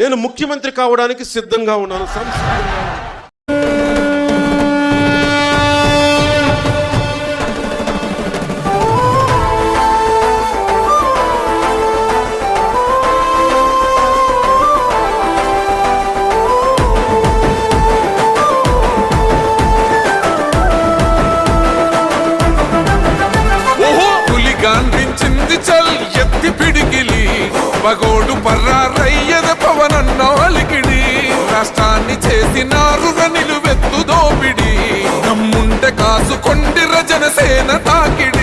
నేను ముఖ్యమంత్రి కావడానికి సిద్ధంగా ఉన్నాను సంసిద్ధంగా పులి ఎత్తి పిడికిలి పగోడు పర్రా పవనన్నోలికిడి రాష్ట్రాన్ని చేసినారు నిలువెత్తు దోపిడి. నమ్ముంటే కాసుకొండి రజనసేన తాకిడి.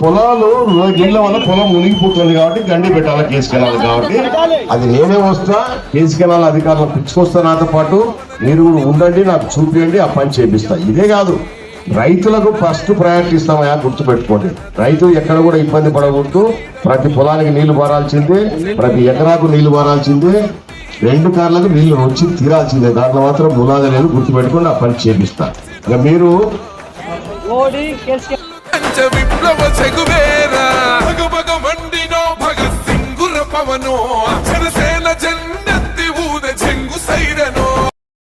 పొలాలు నీళ్ళ వల్ల పొలం మునిగిపోతుంది కాబట్టి గండి పెట్టాలి కేసు కెనాల్ కాబట్టి. అది నేనే వస్తా కేసు కెనాల్ అధికారులను పిచ్చుకొస్తా నాతో పాటు. మీరు కూడా ఉండండి నాకు చూపించండి ఆ పని చేపిస్తా. ఇదే కాదు రైతులకు ఫస్ట్ ప్రయారిటీ ఇస్తామయ్యా గుర్తుపెట్టుకోండి. రైతు ఎక్కడ కూడా ఇబ్బంది పడకూడదు. ప్రతి పొలానికి నీళ్ళు పారాల్సిందే ప్రతి ఎకరాకు నీళ్ళు పారాల్సిందే. రెండు కార్లకు నీళ్ళు వచ్చి తీరాల్సిందే. దాంట్లో మాత్రం ములాద లేదు గుర్తుపెట్టుకోండి ఆ పని చేపిస్తా. ఇక మీరు top.